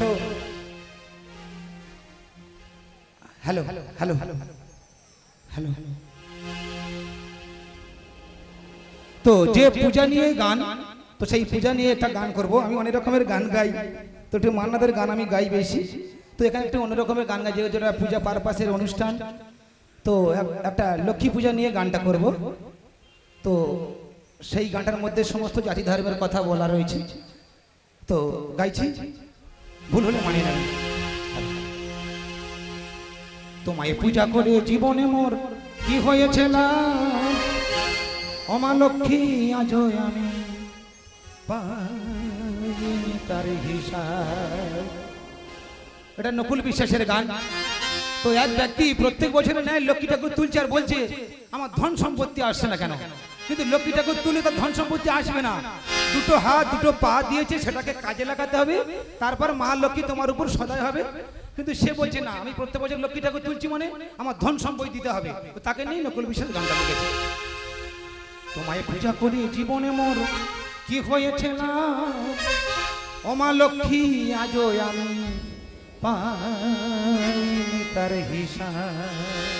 তো hello hello hello hello hello তো যে পূজা নিয়ে গান তো সেই পূজা নিয়ে একটা গান করব। আমি অনেক রকমের গান গাই। তো একটু মান্নাদের গান আমি গাই বেশি। তো এখানে একটা অন্য রকমের গান গাই এটা পূজা পারপাসের অনুষ্ঠান। তো এক- একটা লক্ষ্মী পূজা নিয়ে গানটা করব। তো সেই গানটার মধ্যে সমস্ত জাতি ধর্মের কথা বলা রয়েছে। তো গাইছি। ভুল হলে মানিয়ে নেবেন তোমায় পূজা করে জীবনে মোর। কি হয়েছে? অমা লক্ষ্মী আজ আমি তার হিসাব। এটা নকুল বিশ্বাসের গান। তো এক ব্যক্তি প্রত্যেক বছরে নেয় লক্ষ্মী ঠাকুর তুলছে আর বলছে, আমার ধন সম্পত্তি আসছে না কেন? কিন্তু লক্ষ্মী ঠাকুর তুলে তার ধন সম্পত্তি আসবে না। দুটো হাত, দুটো পা দিয়েছে, সেটাকে কাজে লাগাতে হবে। তারপর মা লক্ষ্মী তোমার উপর সদয় হবে। কিন্তু সে বলছে, না, আমি প্রত্যেক বছর লক্ষ্মী ঠাকুর তুলছি মানে আমার ধন সম্পত্তি দিতে হবে। তাকে নিয়ে নকুল বিশ্বাস গানটা লিখেছে তোমায় পূজা করি জীবনে মোর, কি হয়েছে না? অমা লক্ষ্মী, আজও আমি পাইনি তার হিসাব।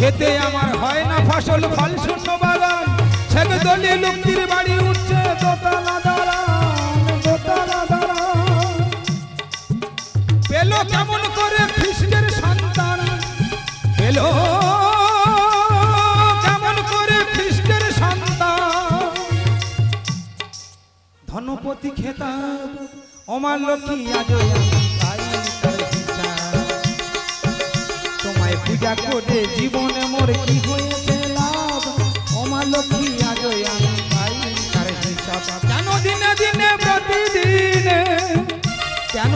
খেতে আমার হয় না ফসল, ফল শূন্য বাগান। থেকে দলে লুকিয়ে বাড়ি উঠছে দোতলা পেল কেমন করে খ্রিস্টের সন্তান? পেল কেমন করে খ্রিস্টের সন্তান? ধনপতি খেতাব অমার লক্ষ্মী আজ পূজা করে জীবনে মোর কি হয়েছে লাভ? অমার লক্ষ্মী আজ আমি পাই তার হিসাব। কেন দিনে দিনে, প্রতিদিনে? কেন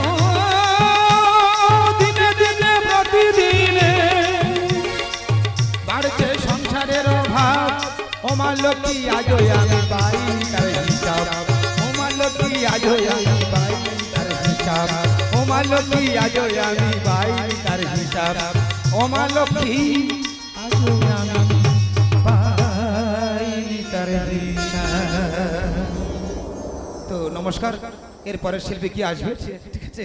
দিনে দিনে, প্রতিদিনে? বাড়ছে সংসারের অভাব। ওমার লক্ষ্মী আজ আমি পাই তার হিসাব। ওমার লক্ষ্মী আজ আমি পাই তার হিসাব। লক্ষ্মী আজ আমি পাই তার হিসাব। ওমার লক্ষ্মী আজো আমি পাইনি তার তো নমস্কার এরপরের শিল্পী কি আসবে? ঠিক আছে?